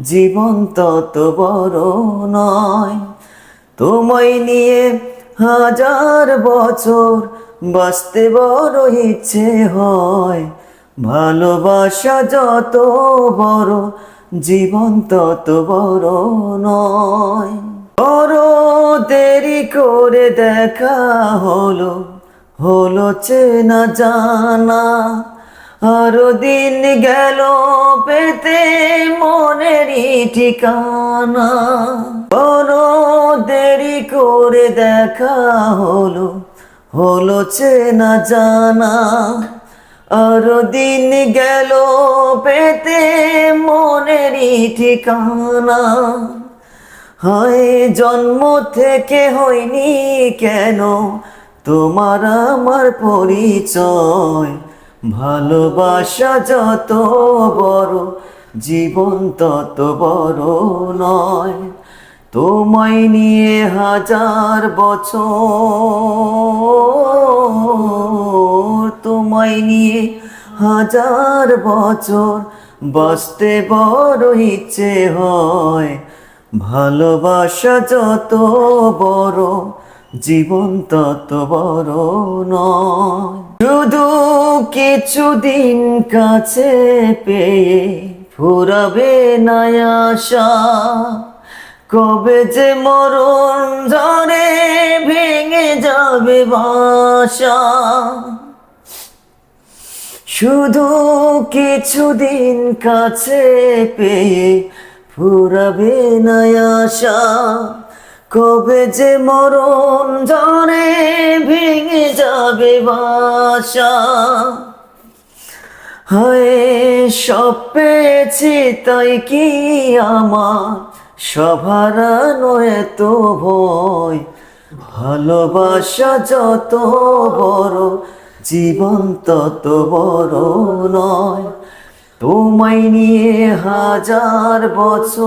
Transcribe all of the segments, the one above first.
জীবন তত বড় নয়। তোমায় নিয়ে হাজার বছর বাঁচতে বড় ইচ্ছে হয়। ভালোবাসা যত বড়, জীবন তত বড় নয়। বড় দেরি করে দেখা হলো হলো চেনা জানা। আরও দিন গেল পেতে মনেরই ঠিকানা। বড় দেরি করে দেখা হলো হলো চেনা জানা। আরও দিন গেল পেতে মনেরই ঠিকানা। হয় জন্ম থেকে হয়নি কেন, তোমার আমার পরিচয়। ভালোবাসা যত বড় জীবন তত বড় নয়। তোমায় নিয়ে হাজার বছর। তোমায় নিয়ে হাজার বছর বাঁচতে বড় ইচ্ছে হয়। ভালোবাসা যত বড়, জীবন তত বড় নয়। শুধু কিছুদিন কাছে পেয়ে ফুরাবে না আশা কবে যে মরণ ঝরে ভেঙে যাবে বাসা। শুধু কিছুদিন কাছে পেয়ে ফুরাবে না আশা কবে যে মরণ ঝরে ভেঙে যাবে বাসা। হয়ে সব পেয়েছি, তাই কি আমার? সভারানো এত ভয় ভালোবাসা যত বড়, জীবন তত বড় নয়। তোমায় নিয়ে হাজার বছর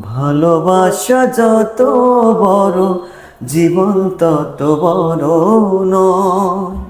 ভালোবাসা যত বড় জীবন তত বড় নয়।